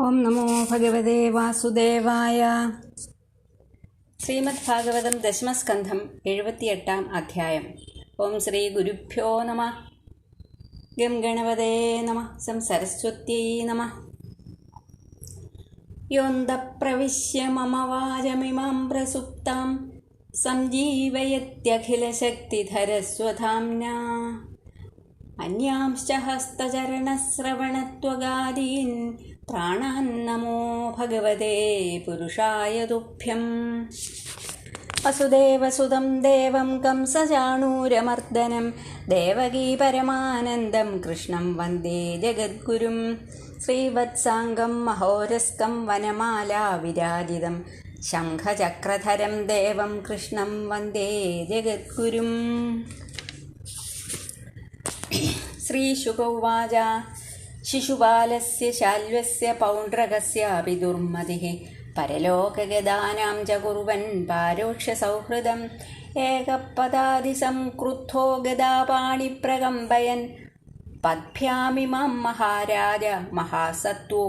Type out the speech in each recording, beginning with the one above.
ഓം നമോ ഭഗവതേ വാസുദേവായ. ശ്രീമദ് ഭാഗവതം ദശമസ്കന്ധം എഴുപത്തിയെട്ടാം അധ്യായം. ഓം ശ്രീ ഗുരുഭ്യോ നമ. ഗം ഗണപതേ നമ. സം സരസ്വത്യൈ നമ. യോന്തപ്രവിശ്യ മമ വാചമിമാം പ്രസുപ്താം. സഞ്ജീവയത്യഖിലശക്തിധരസ്വധാംന അന്യാംശ്ച ഹസ്തചരണശ്രവണ പ്രാണന്നമോ ഭഗവതേ പുരുഷായ തുഭ്യം വസുദേവസുതം ദേവം കംസചാണൂരമർദ്ദനം ദേവകീ പരമാനന്ദം കൃഷ്ണം വന്ദേ ജഗദ്ഗുരും ശ്രീവത്സാംഗം മഹോരസ്കം വനമാലാ വിരാജിതം ശംഖചക്രധരം ദേവം കൃഷ്ണം വന്ദേ ജഗദ്ഗുരും ശ്രീശുക ശിശുപാലസ്യ ശാല്വസ്യ പൗണ്ഡ്രകസ്യാപി ദുർമതിः പരലോകഗതാനാം ച കുറുവൻ പാരോക്ഷ്യസൗഹൃദം ഏകപദാതിസംക്രുദ്ധോ പദ്ഭ്യാമി മാം മഹാരാജ മഹാസത്വോ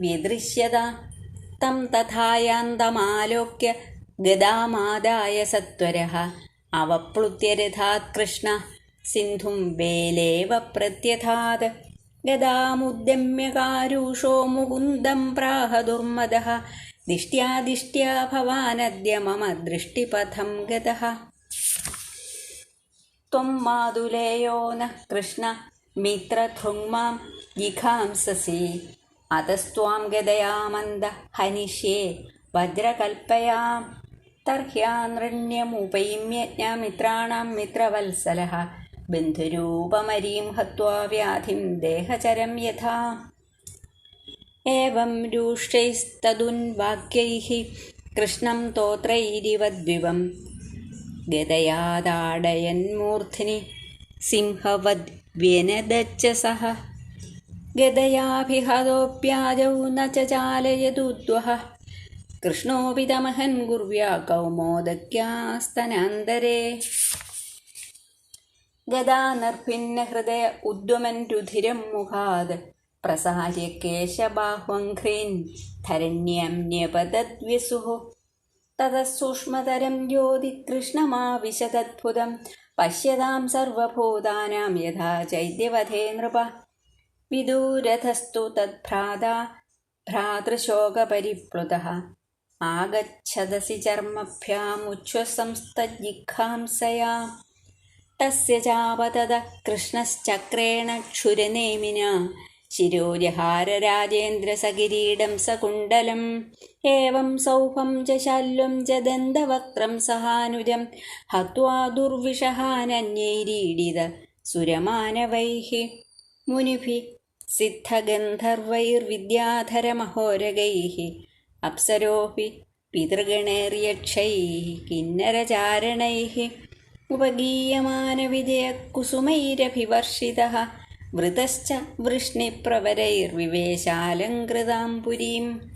വ്യദൃശ്യത തം തഥായാന്തമാലോക്യ ഗതാമാദായ സത്വരः. അവപ്ലുത്യരഥാത് കൃഷ്ണ. സിന്ധും വേലേവ പ്രത്യഥാത് सिन्धुं वेलेव प्रत्यथात् गदामुद्यम्य कारुषो मुकुन्दं प्राह दुर्मदः दिष्ट्या दिष्ट्या भवानद्य मम दृष्टिपथं गतः त्वं मातुलेयो नः कृष्ण मित्रधृङ्मां जिघांससि अतस्त्वां गदया मन्द हनिष्ये वज्रकल्पयां तर्ह्यानृण्यमुपैम्यज्ञमित्राणां मित्रवत्सलः ബന്ധുരൂപമരീം ഹത്വാ വ്യാധിം ദേഹചരം യഥാ. ഏവം രൂക്ഷൈസ്തതുൻവാക്യൈः കൃഷ്ണം തോത്രൈരിവദ്വിവം. ഗതയാതാടയന്മൂർധ്നി സിംഹവദ് വ്യനദച്ച സഹ. ഗതയാഭിഹതോപ്യാജൗ ന ചാലയതുദ്വഹ കൃഷ്ണോപിതമഹൻ ഗുർവ്യാ കൗമോദക്യാസ്തനാന്തരേ. ഗതാനിർഭിന്ന ഹൃദയ ഉദ്വമൻ രുധിരം മുഖാത്. പ്രസാര്യ കേശബാഹ്വഘ്രീൻ ധരണ്യം ന്യപതദ്വിസുഹു തത സൂക്ഷ്മതരം ജ്യോതി കൃഷ്ണമാവിശദദ്ഭുതം. പശ്യതാം സർവഭൂതാനാം യഥാ ചൈദ്യവധേ നൃപ. വിദൂരഥസ്തു തദ്ഭ്രാത ഭ്രാതൃശോകപരിപ്ലുത. ആഗച്ഛദസി ചർമ്മഭ്യാമുച്ഛ്വസംസ്തജിഘാംസയാ തസ്യ ചാപതത കൃഷ്ണശ്ചക്രേണ ക്ഷുരനേമിന ശിരോജഹാരരാജേന്ദ്രസകിരീടം സകുണ്ടലം ഏവം സൗഭം ച ശല്യം ച ദന്തവക്രം സഹാനുജം ഹത്വാ ദുർവിഷഹാനന്യൈരീഡിത സുരമാനവൈः മുനിഭി സിദ്ധഗന്ധർവൈർവിദ്യാധരമഹോരകൈः അപ്സരോഭി പിതൃഗണേർയക്ഷൈः കിന്നരചാരണൈः ഉപഗീയമാനവിജയകുസുമൈരഭിവർഷിതः വൃതശ്ച വൃഷ്ണിപ്രവരൈർവിവേശാലങ്കൃതാം പുരീം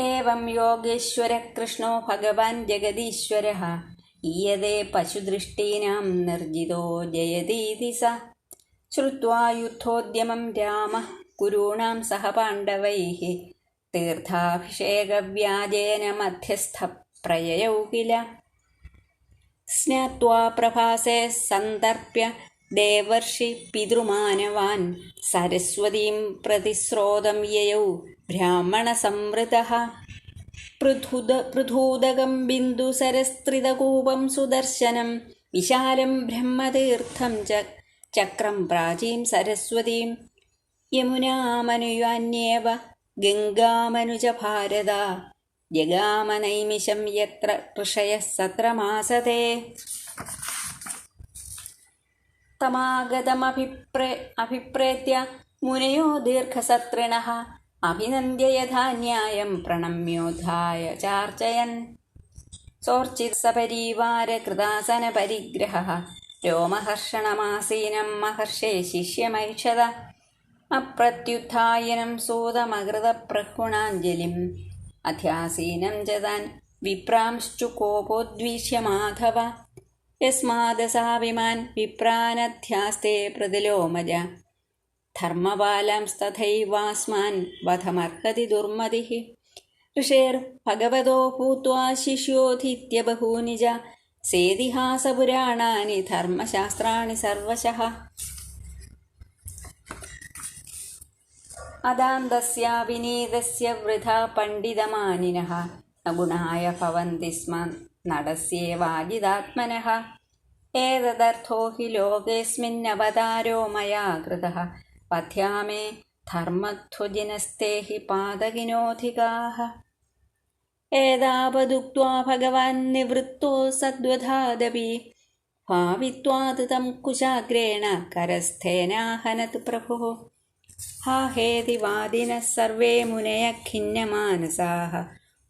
ഏവം യോഗേശ്വരകൃഷ്ണോ ഭഗവാൻ ജഗദീശ്വര. ഈയതേ പശുദൃഷ്ടീനാം നിർജിതോ ജയതീതി സ. ശ്രുവാ യുദ്ധോദ്യമം രാമ കുരൂണാം സഹ പാണ്ഡവൈ तीर्थाभिषेकव्याजेन मध्यस्थप्रययौ किल स्नात्वा प्रभासे सन्दर्प्य देवर्षि पितृमानवान् सरस्वतीं प्रतिस्रोतं ययौ ब्राह्मणसंवृतः पृथुद पृथूदकं बिन्दुसरस्त्रितकूपं सुदर्शनं विशालं ब्रह्मतीर्थं च चक्रं प्राचीं सरस्वतीं यमुनामनुयान्येव ഗംഗാമനുജ ഭാരത ജഗാമനൈമിഷം യത്ര ഋഷയ സത്രമാസതേ തമാഗതമഭിപ്രേ അഭിപ്രേത്യ മുനയോ ദീർഘസത്രിണ. അഭിനന്ദ്യ യഥാന്യായം പ്രണമ്യോധായ ചാർച്ചയൻ. സോർച്ചിത്സപരീവാരകൃതാസന പരിഗ്രഹ. രോമഹർഷണമാസീനം മഹർഷേ ശിഷ്യമൈക്ഷത അപ്രത്യുത്ഥായനം സൂതമകൃതപ്രഹുണാഞ്ജലിം. അധ്യാസീനം ജതാൻ വിപ്രാംശ്ചു കോപോദ്വീഷ്യ മാധവ. യസ്മാദസാവിമാൻ വിപ്രാനധ്യാസ്തേ പ്രതിലോമജ. ധർമ്മപാലാംസ്തഥൈവാസ്മാൻ വധമർഹതി ദുർമതി. ഋഷേർഭഗവതോ ഭൂത്വാ ശിഷ്യോധീത്യ ബഹൂനിജ. സേതിഹാസപുരാണാനി ധർമ്മശാസ്ത്രാണി സർവശഃ. അദാന്തസ്യ വിനീതസ്യ വൃഥ പണ്ഡിതമാനിനഃ. നഗുണായ ഭവന്തി സ്മ നടസ്യേവാജിതാത്മനഃ ഏതദർത്ഥോ ഹി ലോകേസ്മിന്നവതാരോ മയാ കൃതഃ. പഥ്യാമേ ധർമ്മധ്വജിനസ്തേ ഹി പാതകിനോധികാः ഏതാവതുക്त्वा ഭഗവാൻ നിവൃത്തോ സദ്വധാദപി. ഭാവിത്വാത് തം കുശാഗ്രേണ കരസ്ഥേനാഹനത് പ്രഭുः. हा हेति वादिनः सर्वे मुनयः खिन्नमानसाः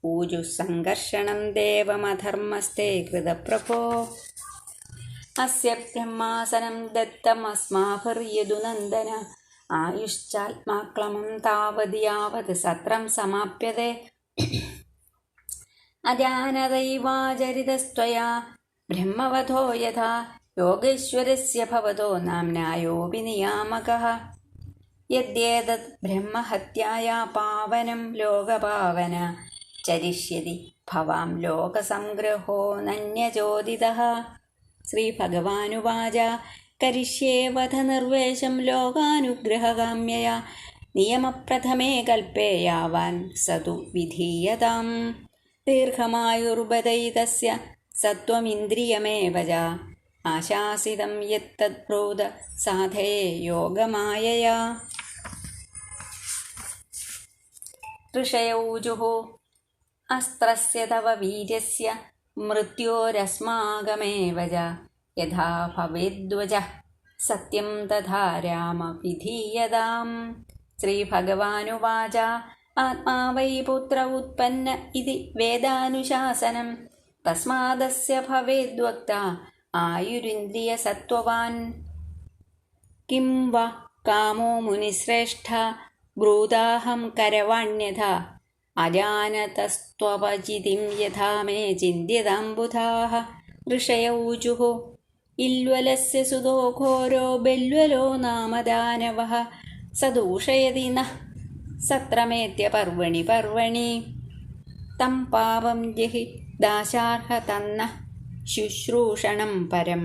ऊजुः सङ्घर्षणं देवमधर्मस्ते कृतप्रभो अस्य ब्रह्मासनं दत्तमस्माभिर्यदुनन्दन आयुश्चात्माक्लमं तावद् यावत् सत्रं समाप्यते अजानदैवाचरितस्त्वया ब्रह्मवधो यथा योगेश्वरस्य भवतो नाम्नायोऽपि नियामकः യദ്യേതത് ബ്രഹ്മഹത്യായാ പാവനം ലോകപാവന. ചരിഷ്യതി ഭവാം ലോകസംഗ്രഹോ നന്യചോദിത. ശ്രീ ഭഗവാനുവാച കരിഷ്യേ വധനിർവേശം ലോകാനുഗ്രഹകാമ്യയ. നിയമപ്രഥമേ കൽപ്പേയാവാൻ സതു വിധീയതാം. ദീർഘമായുർബദൈതസ്യ സത്വമിന്ദ്രിയമേവ ആശാസിതം യത്തദ്ബ്രൂത സാധയേ യോഗമായയാ. साधये योगमायया ऋषयौजुः अस्त्रस्य तव वीर्यस्य मृत्योरस्माकमेव च यथा भवेद्वजः सत्यं तथा राम विधीयताम् श्रीभगवानुवाच आत्मा वै पुत्र उत्पन्न इति वेदानुशासनं तस्मादस्य भवेद्वक्ता आयुरिन्द्रियसत्त्ववान् किं वा कामो मुनिश्रेष्ठ ब्रूदाहं करवाण्यथा अजानतस्त्वपचितिं यथा मे चिन्त्यतां बुधाः ऋषय ऊचुः इल्वलस्य सुतो घोरो बेल्वलो नाम दानवः स दूषयति नः सत्रमेत्य पर्वणि पर्वणि तं पापं जहि दाशार्हतन्नः ശുശ്രൂഷണം പരം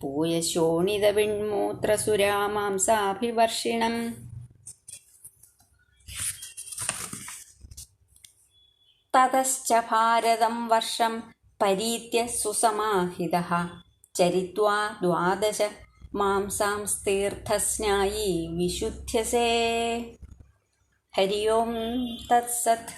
പൂയശോണിതവിൺമൂത്രസുരാമാംസാഭിവർഷിണം തതശ്ച ഭാരതം വർഷം പരീത്യ സുസമാഹിതഃ. ചരിത്വാ ദ്വാദശ മാംസാംസ്തീർത്ഥസ്നായി വിശുദ്ധ്യസേ. ഹരി ഓം തത്സത്.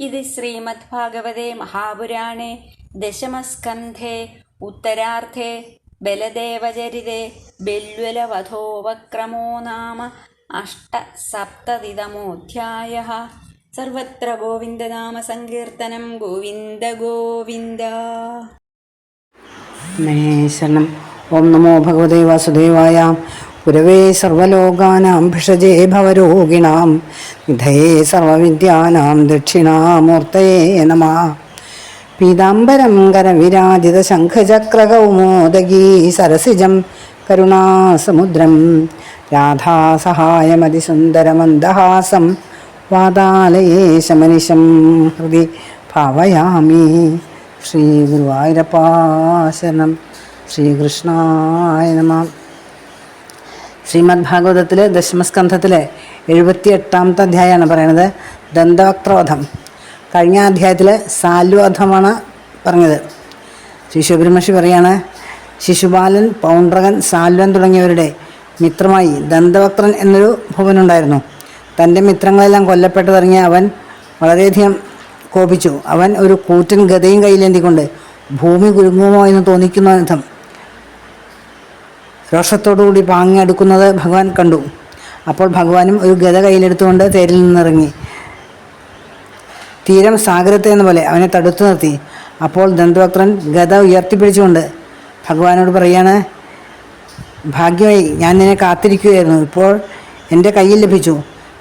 ഇത് ശ്രീമദ്ഭാഗവതേ മഹാപുരാണേ ദശമസ്കന്ധേ ഉത്തരാർദ്ധേ ബലദേവചരിതേ ബെല്വലവധോപക്രമോ നാമ അഷ്ടസപ്തതിതമോऽധ്യായः സർവത്ര ഗോവിന്ദനാമസങ്കീർത്തനം ഗോവിന്ദ ഗോവിന്ദ. ശരണം. ഓം നമോ ഭഗവതേ വാസുദേവായ. പുരവേ സർവലോകാനാം ഭിഷജേ ഭവരോഗിണാം. നിധയേ സർവവിദ്യാനാം ദക്ഷിണാമൂർത്തയേ നമ. പീതാംബരം കരവിരാജിത ശംഖചക്രകൗമോദഗീ സരസിജം കരുണാസമുദ്രം. രാധാസഹായമതിസുന്ദരമന്ദഹാസം വാതാലയേശമനിശം ഹൃദി ഭാവയാമി. ശ്രീ ഗുരുവായൂരപ്പാശരണം ശ്രീകൃഷ്ണായ നമ. ശ്രീമദ് ഭാഗവതത്തിലെ ദശമസ്കന്ധത്തിലെ എഴുപത്തി എട്ടാമത്തെ അധ്യായമാണ് പറയണത് ദന്തവക്രോധം കഴിഞ്ഞ അധ്യായത്തിൽ സാൽവധമാണ് പറഞ്ഞത്. ശ്രീ ശുബ്രഹ്മഷി പറയാണ് ശിശുപാലൻ പൗണ്ട്രകൻ സാൽവൻ തുടങ്ങിയവരുടെ മിത്രമായി ദന്തവക്രൻ എന്നൊരു ഭുവനുണ്ടായിരുന്നു തന്റെ മിത്രങ്ങളെല്ലാം കൊല്ലപ്പെട്ടതറിഞ്ഞ അവൻ വളരെയധികം കോപിച്ചു. അവൻ ഒരു കൂറ്റൻ ഗതയും കയ്യിലേന്തിക്കൊണ്ട് ഭൂമി കുരുങ്ങുമോ എന്ന് തോന്നിക്കുന്ന വിധം രോഷത്തോടുകൂടി പാങ്ങി അടുക്കുന്നത് ഭഗവാൻ കണ്ടു. അപ്പോൾ ഭഗവാനും ഒരു ഗത കയ്യിലെടുത്തുകൊണ്ട് തേരിൽ നിന്നിറങ്ങി. തീരം സാഗരത്തെ എന്ന പോലെ അവനെ തടുത്തു നിർത്തി. അപ്പോൾ ദന്തവക്രൻ ഗത ഉയർത്തിപ്പിടിച്ചുകൊണ്ട് ഭഗവാനോട് പറയാണ് ഭാഗ്യമായി ഞാൻ നിന്നെ കാത്തിരിക്കുകയായിരുന്നു. ഇപ്പോൾ എന്റെ കയ്യിൽ ലഭിച്ചു.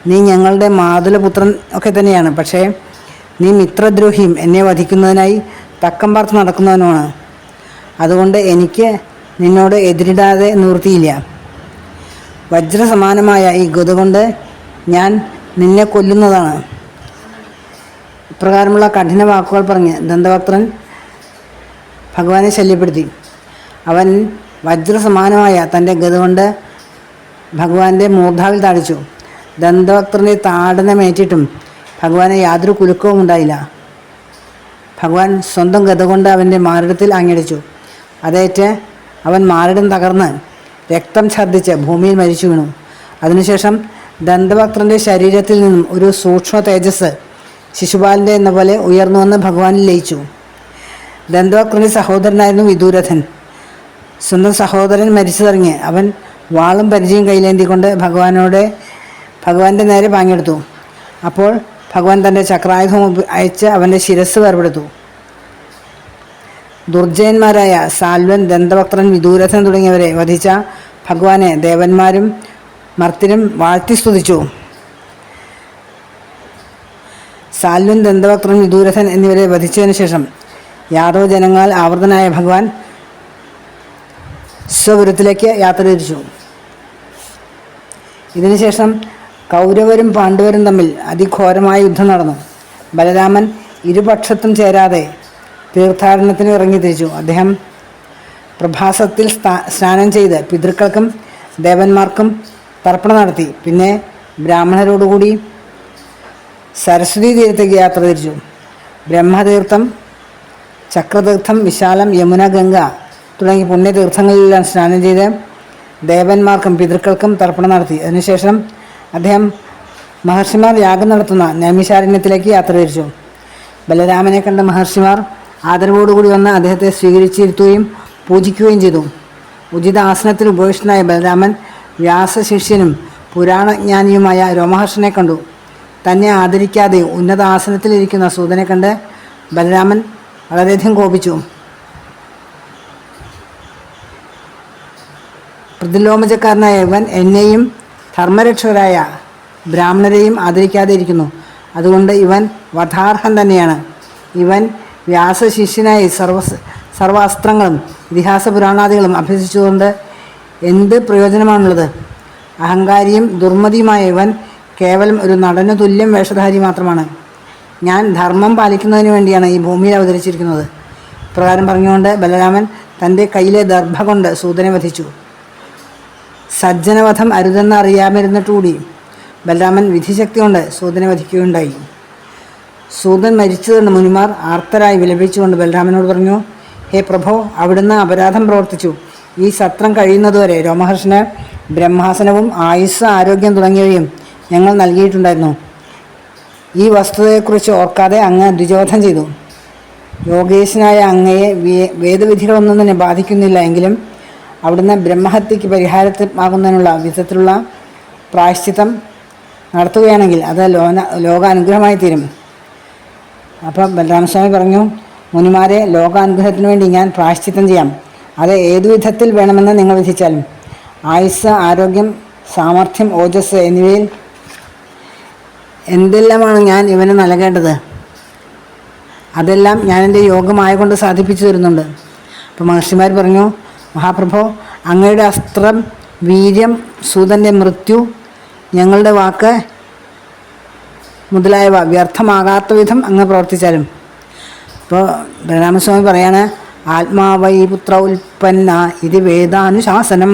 നീ ഞങ്ങളുടെ മാതുലപുത്രൻ ഒക്കെ തന്നെയാണ്. പക്ഷേ നീ മിത്രദ്രോഹിയും എന്നെ വധിക്കുന്നതിനായി തക്കം പാർത്ത് നടക്കുന്നവനുമാണ്. അതുകൊണ്ട് എനിക്ക് നിന്നോട് എതിരിടാതെ നിവൃത്തിയില്ല. വജ്രസമാനമായ ഈ ഗത കൊണ്ട് ഞാൻ നിന്നെ കൊല്ലുന്നതാണ്. ഇപ്രകാരമുള്ള കഠിന വാക്കുകൾ പറഞ്ഞ് ദന്തവക്ത്രൻ ഭഗവാനെ ശല്യപ്പെടുത്തി. അവൻ വജ്രസമാനമായ തന്റെ ഗത കൊണ്ട് ഭഗവാന്റെ മൂർധാവിൽ താടിച്ചു ദന്തവക്ത്രന്റെ താടനമേറ്റിട്ടും ഭഗവാന് യാതൊരു കുലുക്കവും ഉണ്ടായില്ല. ഭഗവാൻ സ്വന്തം ഗത കൊണ്ട് അവന്റെ മാറിടത്തിൽ ആഞ്ഞടിച്ചു അതേറ്റ് അവൻ മാറിടം തകർന്ന് രക്തം ഛർദ്ദിച്ച് ഭൂമിയിൽ മരിച്ചു വീണു. അതിനുശേഷം ദന്തഭക്തന്റെ ശരീരത്തിൽ നിന്നും ഒരു സൂക്ഷ്മ തേജസ് ശിശുപാലന്റെ എന്ന പോലെ ഉയർന്നു വന്ന് ഭഗവാനിൽ ലയിച്ചു. ദന്തവക്രന്റെ സഹോദരനായിരുന്നു വിദൂരഥൻ. സ്വന്തം സഹോദരൻ മരിച്ചതറിഞ്ഞ് അവൻ വാളും പരിചയം കയ്യിലേന്തിക്കൊണ്ട് ഭഗവാനോട് ഭഗവാന്റെ നേരെ വാങ്ങിയെടുത്തു. അപ്പോൾ ഭഗവാൻ തന്റെ ചക്രായുധം അയച്ച് അവന്റെ ശിരസ് വേർപെടുത്തു. ദുർജയന്മാരായ സാൽവൻ ദന്തഭക്തൻ വിദൂരഥൻ തുടങ്ങിയവരെ വധിച്ച ഭഗവാനെ ദേവന്മാരും മർത്തിനും വാഴ്ത്തി സ്തുതിച്ചു. സാൽവൻ ദന്തഭക്തൻ വിദൂരഥൻ എന്നിവരെ വധിച്ചതിനു ശേഷം യാദവ ജനങ്ങളാൽ ആവർത്തനായ ഭഗവാൻ സ്വപുരത്തിലേക്ക് യാത്ര തിരിച്ചു. ഇതിനുശേഷം കൗരവരും പാണ്ഡവരും തമ്മിൽ അതിഘോരമായ യുദ്ധം നടന്നു. ബലരാമൻ ഇരുപക്ഷത്തും ചേരാതെ തീർത്ഥാടനത്തിന് ഇറങ്ങി തിരിച്ചു. അദ്ദേഹം പ്രഭാസത്തിൽ സ്നാനം ചെയ്ത് പിതൃക്കൾക്കും ദേവന്മാർക്കും തർപ്പണം നടത്തി. പിന്നെ ബ്രാഹ്മണരോടുകൂടി സരസ്വതി തീരത്തേക്ക് യാത്ര തിരിച്ചു. ബ്രഹ്മതീർത്ഥം ചക്രതീർത്ഥം വിശാലം യമുന ഗംഗ തുടങ്ങി പുണ്യതീർത്ഥങ്ങളിലെല്ലാം സ്നാനം ചെയ്ത് ദേവന്മാർക്കും പിതൃക്കൾക്കും തർപ്പണം നടത്തി. അതിനുശേഷം അദ്ദേഹം മഹർഷിമാർ യാഗം നടത്തുന്ന നൈമിശാരണ്യത്തിലേക്ക് യാത്ര തിരിച്ചു. ബലരാമനെ കണ്ട മഹർഷിമാർ ആദരവോടുകൂടി വന്ന് അദ്ദേഹത്തെ സ്വീകരിച്ചിരുത്തുകയും പൂജിക്കുകയും ചെയ്തു. ഉചിത ആസനത്തിൽ ഉപവിഷ്ടനായ ബലരാമൻ വ്യാസശിഷ്യനും പുരാണജ്ഞാനിയുമായ രോമഹർഷനെ കണ്ടു. തന്നെ ആദരിക്കാതെ ഉന്നത ആസനത്തിലിരിക്കുന്ന സൂതനെ കണ്ട് ബലരാമൻ വളരെയധികം കോപിച്ചു. പ്രതിലോമജക്കാരനായ ഇവൻ എന്നെയും ധർമ്മരക്ഷകരായ ബ്രാഹ്മണരെയും ആദരിക്കാതെ ഇരിക്കുന്നു അതുകൊണ്ട് ഇവൻ വധാർഹൻ തന്നെയാണ്. ഇവൻ വ്യാസശിഷ്യനായി സർവ സർവാസ്ത്രങ്ങളും ഇതിഹാസ പുരാണാദികളും അഭ്യസിച്ചുകൊണ്ട് എന്ത് പ്രയോജനമാണുള്ളത്? അഹങ്കാരിയും ദുർമതിയുമായ ഇവൻ കേവലം ഒരു നടന് തുല്യം വേഷധാരി മാത്രമാണ്. ഞാൻ ധർമ്മം പാലിക്കുന്നതിന് വേണ്ടിയാണ് ഈ ഭൂമിയിൽ അവതരിച്ചിരിക്കുന്നത്. പ്രകാരം പറഞ്ഞുകൊണ്ട് ബലരാമൻ തന്റെ കയ്യിലെ ദർഭ കൊണ്ട് സൂതനെ വധിച്ചു. സജ്ജനവധം അരുതെന്ന് അറിയാമിരുന്നിട്ടുകൂടി ബലരാമൻ വിധിശക്തി കൊണ്ട് സൂതനെ വധിക്കുകയുണ്ടായി. സൂതൻ മരിച്ചതുകൊണ്ട് മുനിമാർ ആർത്തരായി വിലപിച്ചുകൊണ്ട് ബലരാമനോട് പറഞ്ഞു ഹേ പ്രഭോ അവിടുന്ന് അപരാധം പ്രവർത്തിച്ചു. ഈ സത്രം കഴിയുന്നതുവരെ രോമഹർഷന് ബ്രഹ്മാസനവും ആയുസ് ആരോഗ്യം തുടങ്ങിയവയും ഞങ്ങൾ നൽകിയിട്ടുണ്ടായിരുന്നു. ഈ വസ്തുതയെക്കുറിച്ച് ഓർക്കാതെ അങ്ങ് ദ്വിജോധം ചെയ്തു. യോഗേശനായ അങ്ങയെ വേദവിധികളൊന്നും തന്നെ ബാധിക്കുന്നില്ല എങ്കിലും അവിടുന്ന് ബ്രഹ്മഹത്യക്ക് പരിഹാരമാകുന്നതിനുള്ള വിധത്തിലുള്ള പ്രായശ്ചിത്തം നടത്തുകയാണെങ്കിൽ അത് ലോന ലോകാനുഗ്രഹമായി തീരും അപ്പം ബലരാമസ്വാമി പറഞ്ഞു മുനിമാരെ ലോകാനുഗ്രഹത്തിന് വേണ്ടി ഞാൻ പ്രായശ്ചിത്തം ചെയ്യാം. അത് ഏതു വിധത്തിൽ വേണമെന്ന് നിങ്ങൾ വിധിച്ചാലും ആയുസ് ആരോഗ്യം സാമർഥ്യം ഓജസ് എന്നിവയിൽ എന്തെല്ലാമാണ് ഞാൻ ഇവന് നൽകേണ്ടത്? അതെല്ലാം ഞാൻ എന്റെ യോഗമായ കൊണ്ട് സാധിപ്പിച്ചു തരുന്നുണ്ട്. അപ്പോൾ മഹർഷിമാർ പറഞ്ഞു മഹാപ്രഭോ അങ്ങയുടെ അസ്ത്രം വീര്യം സൂതന്റെ മൃത്യു ഞങ്ങളുടെ വാക്ക് മുതലായവ വ്യർത്ഥമാകാത്ത വിധം അങ്ങ് പ്രവർത്തിച്ചാലും. ഇപ്പോൾ ബലരാമസ്വാമി പറയാണ് ആത്മാവൈ പുത്ര ഉൽപ്പന്ന ഇത് വേദാനുശാസനം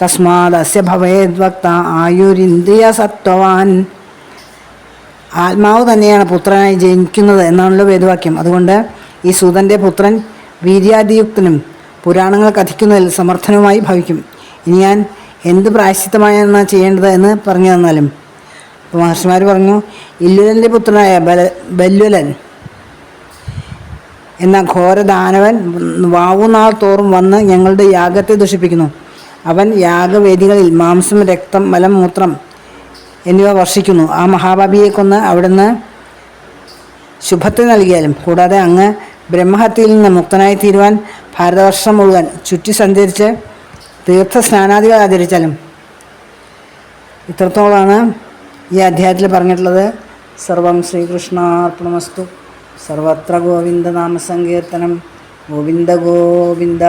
തസ്മാദസ്യ ഭവേദ്വക്ത ആയുരിന്ദ്രിയ സത്വവാൻ. ആത്മാവ് തന്നെയാണ് പുത്രനായി ജനിക്കുന്നത് എന്നാണല്ലോ വേദവാക്യം. അതുകൊണ്ട് ഈ സൂതന്റെ പുത്രൻ വീര്യാദിയുക്തനും പുരാണങ്ങൾ കഥിക്കുന്നതിൽ സമർത്ഥനവുമായി ഭവിക്കും. ഇനി ഞാൻ എന്ത് പ്രായശ്ചിത്തമായാണ് ചെയ്യേണ്ടത് എന്ന് പറഞ്ഞു തന്നാലും. അപ്പോൾ മഹർഷിമാർ പറഞ്ഞു ഇല്ലുലന്റെ പുത്രനായ ബല ബല്ലുലൻ എന്ന ഘോരദാനവൻ വാവുനാൾ തോറും വന്ന് ഞങ്ങളുടെ യാഗത്തെ ദുഷിപ്പിക്കുന്നു. അവൻ യാഗവേദികളിൽ മാംസം രക്തം മലം മൂത്രം എന്നിവ വർഷിക്കുന്നു. ആ മഹാഭാപിയെ കൊന്ന് അവിടുന്ന് ശുഭത്തെ നൽകിയാലും കൂടാതെ അങ്ങ് ബ്രഹ്മഹത്യയിൽ നിന്ന് മുക്തനായി തീരുവാൻ ഭാരതവർഷം മുഴുവൻ ചുറ്റി സഞ്ചരിച്ച് തീർത്ഥ സ്നാനാദികൾ ആചരിച്ചാലും ഇത്രത്തോളമാണ് ഈ അധ്യായത്തിൽ പറഞ്ഞിട്ടുള്ളത്. സർവം ശ്രീകൃഷ്ണാർപ്പണമസ്തു. സർവത്ര ഗോവിന്ദനാമസങ്കീർത്തനം ഗോവിന്ദ ഗോവിന്ദ.